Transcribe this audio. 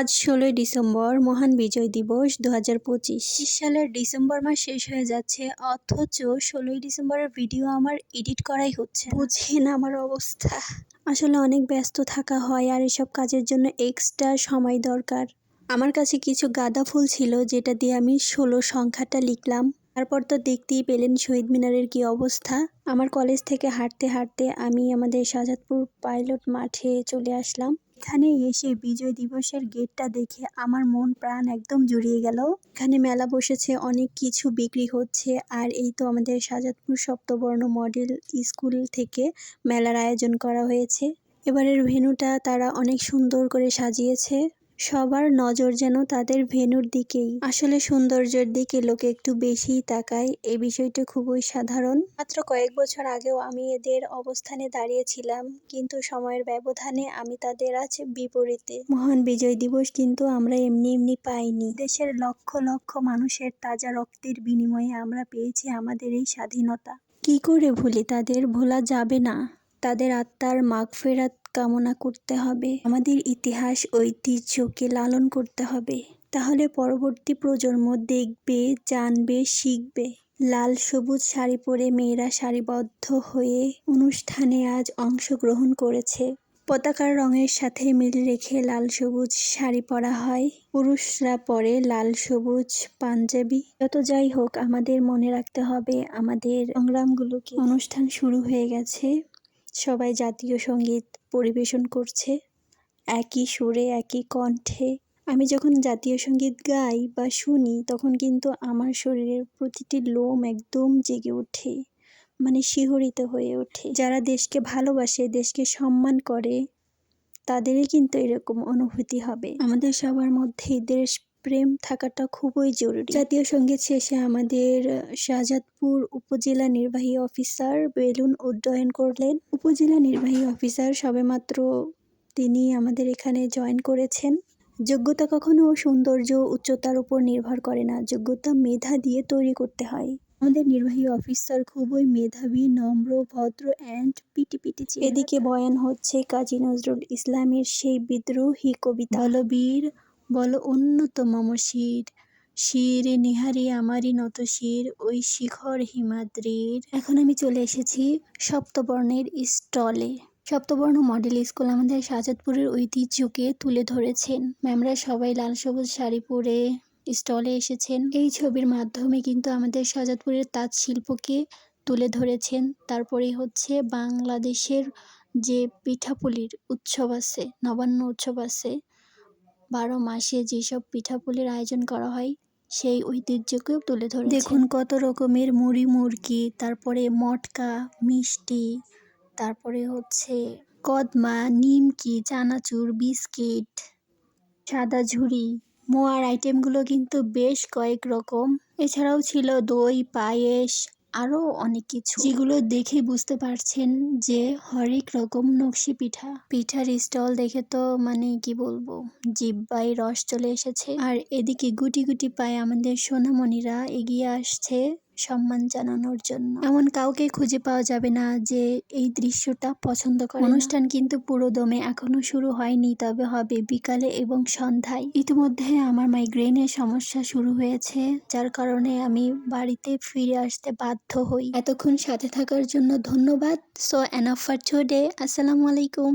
আজ ষোলোই ডিসেম্বর, মহান বিজয় দিবস দু হাজার পঁচিশ সালের ডিসেম্বর মাস শেষ হয়ে যাচ্ছে, অথচ ষোলোই ডিসেম্বরের ভিডিও আমার এডিট করাই হচ্ছে। বুঝেন আমার অবস্থা। আসলে অনেক ব্যস্ত থাকা হয় আর এসব কাজের জন্য এক্সট্রা সময় দরকার। আমার কাছে কিছু গাঁদা ফুল ছিল যেটা দিয়ে আমি ষোলো সংখ্যাটা লিখলাম। তারপর তো দেখতেই পেলেন শহীদ মিনারের কি অবস্থা। আমার কলেজ থেকে হাঁটতে হাঁটতে আমি আমাদের শাহজাদপুর পাইলট মাঠে চলে আসলাম। এখানে এসে বিজয় দিবসের গেটটা দেখে আমার মন প্রাণ একদম জুড়িয়ে গেল। এখানে মেলা বসেছে, অনেক কিছু বিক্রি হচ্ছে আর এই তো আমাদের সাজাদপুর সপ্তবর্ণ মডেল স্কুল থেকে মেলার আয়োজন করা হয়েছে। এবারের ভেনুটা তারা অনেক সুন্দর করে সাজিয়েছে। সবার নজর যেন তাদের ভেন্যুর দিকেই। আসলে সৌন্দর্যের দিকে লোকে একটু বেশিই তাকায় এই বিষয়টা খুবই সাধারণ। মাত্র কয়েক বছর আগেও আমি এদের অবস্থানে দাঁড়িয়েছিলাম, কিন্তু সময়ের ব্যবধানে আমি তাদের আজ বিপরীতে। মহান বিজয় দিবস কিন্তু আমরা এমনি এমনি পাইনি। দেশের লক্ষ লক্ষ মানুষের তাজা রক্তের বিনিময়ে আমরা পেয়েছি আমাদের এই স্বাধীনতা। কি করে ভুলি? তাদের ভোলা যাবে না। তাদের আত্মার মাগফেরাত কামনা করতে হবে। আমাদের ইতিহাস ঐতিহ্যকে লালন করতে হবে। তাহলে পরবর্তী প্রজন্ম দেখবে, জানবে, শিখবে। লাল সবুজ শাড়ি পরে মেয়েরা সারিবদ্ধ হয়ে অনুষ্ঠানে আজ অংশগ্রহণ করেছে। পতাকার রঙের সাথে মিল রেখে লাল সবুজ শাড়ি পরা হয়। পুরুষরা পরে লাল সবুজ পাঞ্জাবি। যত যাই হোক, আমাদের মনে রাখতে হবে, আমাদের সংগ্রামগুলোকে। অনুষ্ঠান শুরু হয়ে গেছে। সবাই জাতীয় সংগীত পরিবেশন করছে। একই সুরে, একই কণ্ঠে। আমি যখন জাতীয় সংগীত গাই বা শুনি, তখন কিন্তু আমার শরীরের প্রতিটি লোম একদম জেগে ওঠে মানে শিহরিত হয়ে ওঠে। যারা দেশকে ভালোবাসে, দেশকে সম্মান করে, তাদেরই কিন্তু এরকম অনুভূতি হবে। আমাদের সবার মধ্যেই দেশ প্রেম থাকাটা খুবই জরুরি। জাতীয় সংগীত শেষে আমাদের শাহজাদপুর উপজেলা নির্বাহী অফিসার বেলুন উড্ডয়ন করলেন। উপজেলা নির্বাহী অফিসার সবেমাত্র তিনি আমাদের এখানে জয়েন করেছেন। যোগ্যতা কখনো সৌন্দর্য উচ্চতার উপর নির্ভর করে না। যোগ্যতা মেধা দিয়ে তৈরি করতে হয়। আমাদের নির্বাহী অফিসার খুবই মেধাবী নম্র ভদ্র অ্যান্ড পিটি পিটি এদিকে বয়ান হচ্ছে কাজী নজরুল ইসলামের সেই বিদ্রোহী কবিতা। বলবীর বল অন্যতম শির শির নিহারি আমারই নত শির, ওই শিখর হিমাদ্রির। এখন আমি চলে এসেছি সপ্তবর্ণের স্টলে। সপ্তবর্ণ মডেল স্কুল আমাদের শাহজাদপুরের ঐতিহ্যকে তুলে ধরেছেন। ম্যামরা সবাই লাল সবুজ শাড়ি পরে স্টলে এসেছেন। এই ছবির মাধ্যমে কিন্তু আমাদের শাহজাদপুরের তাঁত শিল্পকে তুলে ধরেছেন। তারপরেই হচ্ছে বাংলাদেশের যে পিঠাপুলির উৎসব আছে, নবান্ন উৎসব আছে বারো মাসে যেসব পিঠাপুলির আয়োজন করা হয়, সেই ঐতিহ্যকেও তুলে ধরে দেখুন কত রকমের মুড়ি, মুরগি, তারপরে মটকা, মিষ্টি, তারপরে হচ্ছে কদমা, নিমকি, চানাচুর, বিস্কিট, সাদা ঝুড়ি, মোয়ার আইটেমগুলো কিন্তু বেশ কয়েক রকম। এছাড়াও ছিল দই, পায়েস আরও অনেক কিছু। যেগুলো দেখে বুঝতে পারছেন যে হরেক রকম নকশি পিঠা। পিঠার স্টল দেখে তো মানে কি বলব জিব্বাই রস চলে এসেছে। আর এদিকে গুটি গুটি পায়ে আমাদের সোনামণিরা এগিয়ে আসছে। সম্মান জানানোর জন্য। এমন কাউকে খুঁজে পাওয়া যাবে না যে এই দৃশ্যটা পছন্দ করে অনুষ্ঠান কিন্তু পুরো দমে এখনও শুরু হয়নি, তবে হবে বিকালে এবং সন্ধ্যায়। ইতিমধ্যে আমার মাইগ্রেনের সমস্যা শুরু হয়েছে, যার কারণে আমি বাড়িতে ফিরে আসতে বাধ্য হই। এতক্ষণ সাথে থাকার জন্য ধন্যবাদ। সো এনাফ ফর টুডে আসসালামু আলাইকুম।